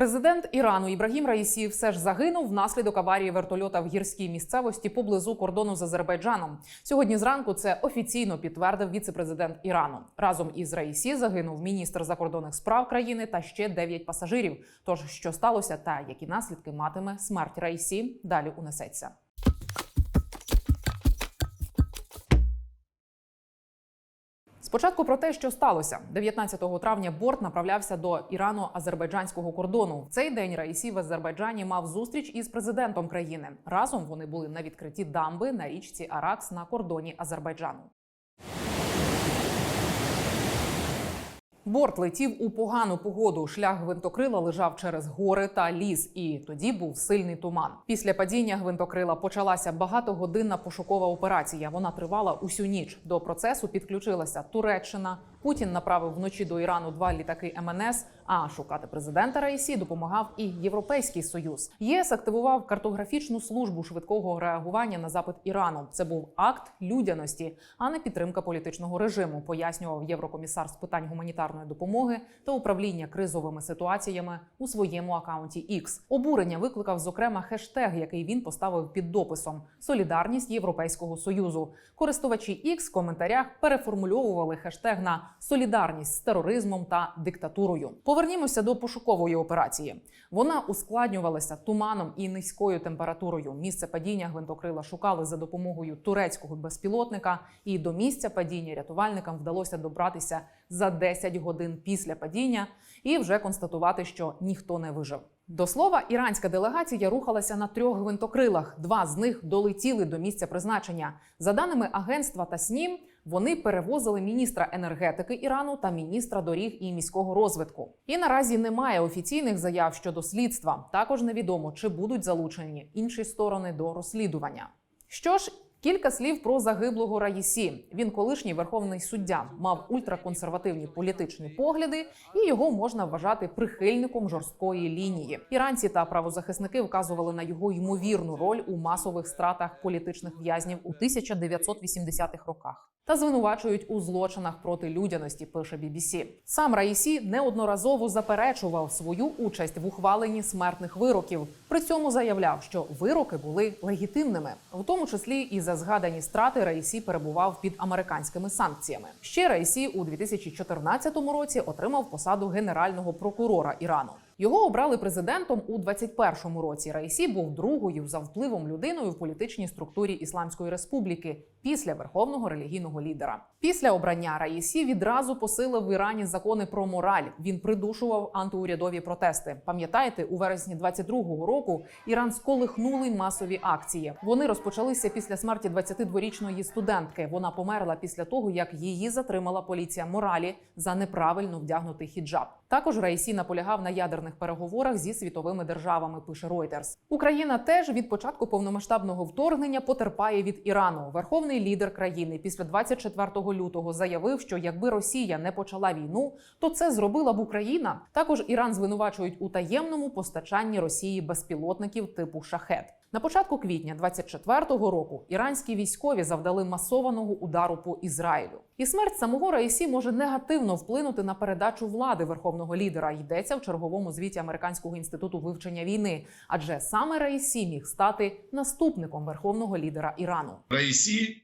Президент Ірану Ібрагім Раїсі все ж загинув внаслідок аварії вертольота в гірській місцевості поблизу кордону з Азербайджаном. Сьогодні зранку це офіційно підтвердив віцепрезидент Ірану. Разом із Раїсі загинув міністр закордонних справ країни та ще дев'ять пасажирів. Тож що сталося та які наслідки матиме смерть Раїсі, далі унесеться. Спочатку про те, що сталося 19 травня. Борт направлявся до ірано-азербайджанського кордону. В цей день Раїсі в Азербайджані мав зустріч із президентом країни. Разом вони були на відкритті дамби на річці Аракс на кордоні Азербайджану. Борт летів у погану погоду. Шлях гвинтокрила лежав через гори та ліс, і тоді був сильний туман. Після падіння гвинтокрила почалася багатогодинна пошукова операція. Вона тривала усю ніч. До процесу підключилася Туреччина. Путін направив вночі до Ірану два літаки МНС. А шукати президента Раїсі допомагав і Європейський Союз. ЄС активував картографічну службу швидкого реагування на запит Ірану. Це був акт людяності, а не підтримка політичного режиму, пояснював єврокомісар з питань гуманітарної допомоги та управління кризовими ситуаціями у своєму акаунті X. Обурення викликав зокрема хештег, який він поставив під дописом Солідарність Європейського союзу. Користувачі X в коментарях переформульовували хештег на солідарність з тероризмом та диктатурою. Повернімося до пошукової операції. Вона ускладнювалася туманом і низькою температурою. Місце падіння гвинтокрила шукали за допомогою турецького безпілотника, і до місця падіння рятувальникам вдалося добратися за 10 годин після падіння і вже констатувати, що ніхто не вижив. До слова, іранська делегація рухалася на трьох гвинтокрилах. Два з них долетіли до місця призначення. За даними агентства та СНІМ, вони перевозили міністра енергетики Ірану та міністра доріг і міського розвитку. І наразі немає офіційних заяв щодо слідства. Також невідомо, чи будуть залучені інші сторони до розслідування. Що ж, кілька слів про загиблого Раїсі. Він колишній верховний суддя, мав ультраконсервативні політичні погляди, і його можна вважати прихильником жорсткої лінії. Іранці та правозахисники вказували на його ймовірну роль у масових стратах політичних в'язнів у 1980-х роках. Та звинувачують у злочинах проти людяності. Пише BBC. Сам Раїсі неодноразово заперечував свою участь в ухваленні смертних вироків. При цьому заявляв, що вироки були легітимними, в тому числі і за згадані страти Раїсі перебував під американськими санкціями. Ще Раїсі у 2014 році отримав посаду генерального прокурора Ірану. Його обрали президентом у 21-му році. Раїсі був другою за впливом людиною в політичній структурі Ісламської республіки після верховного релігійного лідера. Після обрання Раїсі відразу посилив в Ірані закони про мораль. Він придушував антиурядові протести. Пам'ятаєте, у вересні 22-го року Іран сколихнули масові акції. Вони розпочалися після смерті 22-річної студентки. Вона померла після того, як її затримала поліція моралі за неправильно вдягнутий хіджаб. Також Раїсі наполягав на ядерних переговорах зі світовими державами. Пише Reuters. Україна теж від початку повномасштабного вторгнення потерпає від Ірану. Верховний лідер країни після 24 лютого заявив, що якби Росія не почала війну, то це зробила б Україна. Також Іран звинувачують у таємному постачанні Росії безпілотників типу шахет. На початку квітня 24-го року іранські військові завдали масованого удару по Ізраїлю. І смерть самого Раїсі може негативно вплинути на передачу влади верховного лідера. Йдеться в черговому звіті американського інституту вивчення війни, адже саме Раїсі міг стати наступником верховного лідера Ірану. Раїсі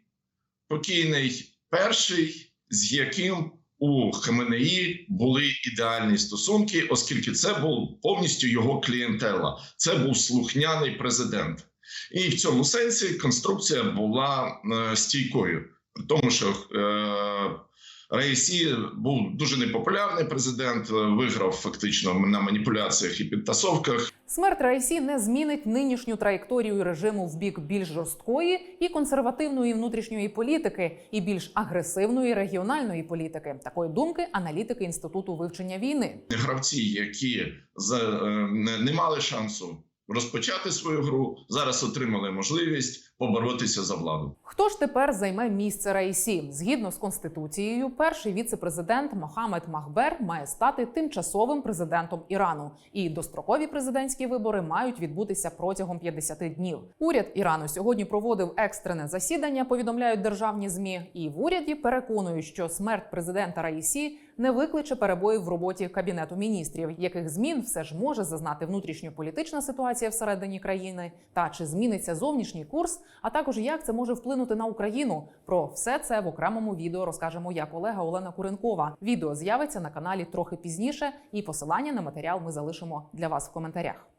покійний перший, з яким у Хаменеї були ідеальні стосунки, оскільки це був повністю його клієнтела. Це був слухняний президент, і в цьому сенсі конструкція була е, стійкою, тому, що е, Раїсі був дуже непопулярний президент, е, виграв фактично на маніпуляціях і підтасовках. Смерть Раїсі не змінить нинішню траєкторію режиму в бік більш жорсткої і консервативної внутрішньої політики, і більш агресивної регіональної політики. Такої думки аналітики інституту вивчення війни. Гравці, які за, е, не, не мали шансу розпочати свою гру, зараз отримали можливість поборотися за владу. Хто ж тепер займе місце Раїсі? Згідно з конституцією, перший віце-президент Мохамед Махбер має стати тимчасовим президентом Ірану, і дострокові президентські вибори мають відбутися протягом 50 днів. Уряд Ірану сьогодні проводив екстрене засідання. Повідомляють державні змі, і в уряді переконують, що смерть президента Раїсі не викличе перебоїв в роботі кабінету міністрів, яких змін все ж може зазнати внутрішньополітична ситуація всередині країни, та чи зміниться зовнішній курс, а також як це може вплинути на Україну. Про все це в окремому відео розкаже моя колега Олена Куренкова. Відео з'явиться на каналі трохи пізніше, і посилання на матеріал ми залишимо для вас в коментарях.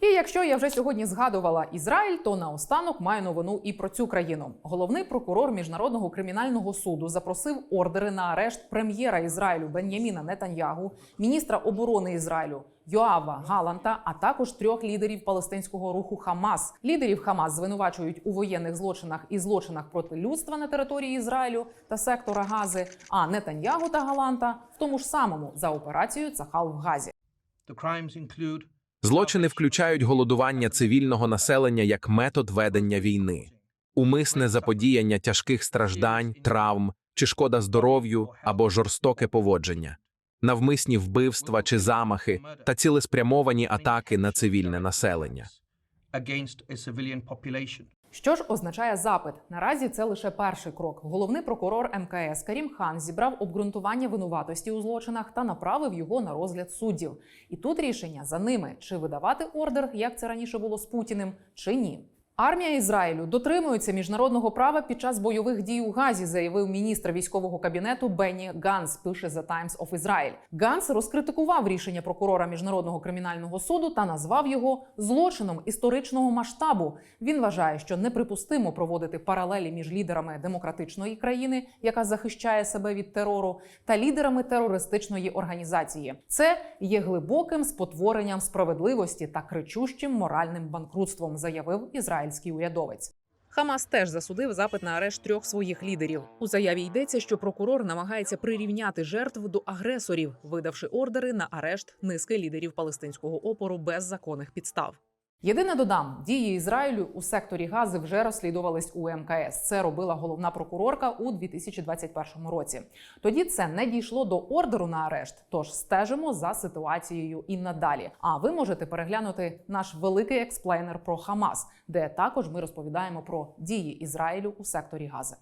І якщо я вже сьогодні згадувала Ізраїль, то наостанок маю новину і про цю країну. Головний прокурор міжнародного кримінального суду запросив ордери на арешт прем'єра Ізраїлю Бен'яміна Нетаньягу, міністра оборони Ізраїлю. Йоава Галанта, а також трьох лідерів палестинського руху Хамас. Лідерів Хамас звинувачують у воєнних злочинах і злочинах проти людства на території Ізраїлю та сектора Гази. А Нетаньягу та Галанта в тому ж самому за операцією Цахал в Газі. The crimes include Злочини включають голодування цивільного населення як метод ведення війни, умисне заподіяння тяжких страждань, травм чи шкода здоров'ю або жорстоке поводження, навмисні вбивства чи замахи та цілеспрямовані атаки на цивільне населення. Що ж означає запит? Наразі це лише перший крок. Головний прокурор МКС Карім Хан зібрав обґрунтування винуватості у злочинах та направив його на розгляд суддів. І тут рішення за ними: чи видавати ордер, як це раніше було з Путіним, чи ні. Армія Ізраїлю дотримується міжнародного права під час бойових дій у Газі, заявив міністр військового кабінету Бенні Ганс. Пише The Times of Israel. Ганс розкритикував рішення прокурора міжнародного кримінального суду та назвав його злочином історичного масштабу. Він вважає, що неприпустимо проводити паралелі між лідерами демократичної країни, яка захищає себе від терору, та лідерами терористичної організації. Це є глибоким спотворенням справедливості та кричущим моральним банкрутством, заявив ізраїльський урядовець. Хамас теж засудив запит на арешт трьох своїх лідерів. У заяві йдеться, що прокурор намагається прирівняти жертв до агресорів, видавши ордери на арешт низки лідерів палестинського опору без законних підстав. Єдине додам, дії Ізраїлю у секторі Гази вже розслідувались у МКС. Це робила головна прокурорка у 2021 році. Тоді це не дійшло до ордеру на арешт. Тож стежимо за ситуацією і надалі. А ви можете переглянути наш великий експлейнер про Хамас, де також ми розповідаємо про дії Ізраїлю у секторі Гази.